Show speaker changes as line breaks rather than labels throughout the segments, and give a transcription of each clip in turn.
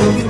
Thank you.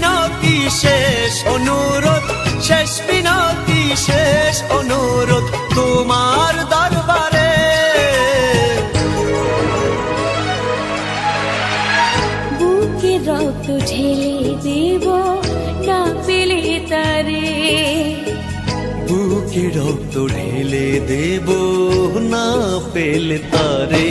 মিনতি শেষ অনুরোধ শেষ মিনতি শেষ অনুরোধ তোমার দরবারে।
বুকে রক্ত ঢেলে দেব না পেলে তারে।
বুকে রক্ত ঢেলে দেব না পেলে তারে।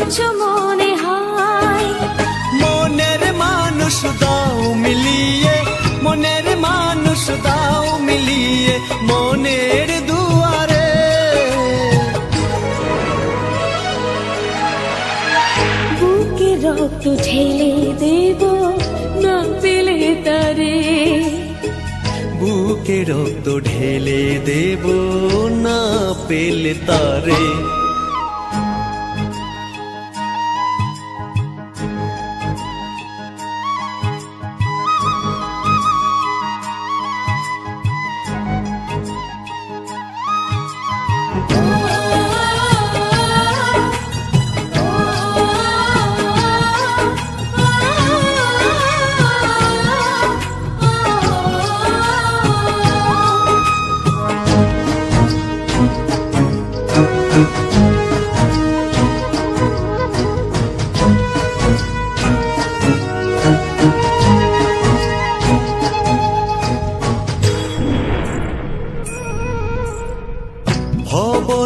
তুচ্ছ মনে হয়।
মনের মানুষ দাও মিলিয়ে মনের মানুষ দাও মিলিয়ে মনের দুয়ারে।
বুকে রক্ত ঢেলে দেব না পেলে তারে।
বুকে রক্ত ঢেলে দেব না পেলে তারে।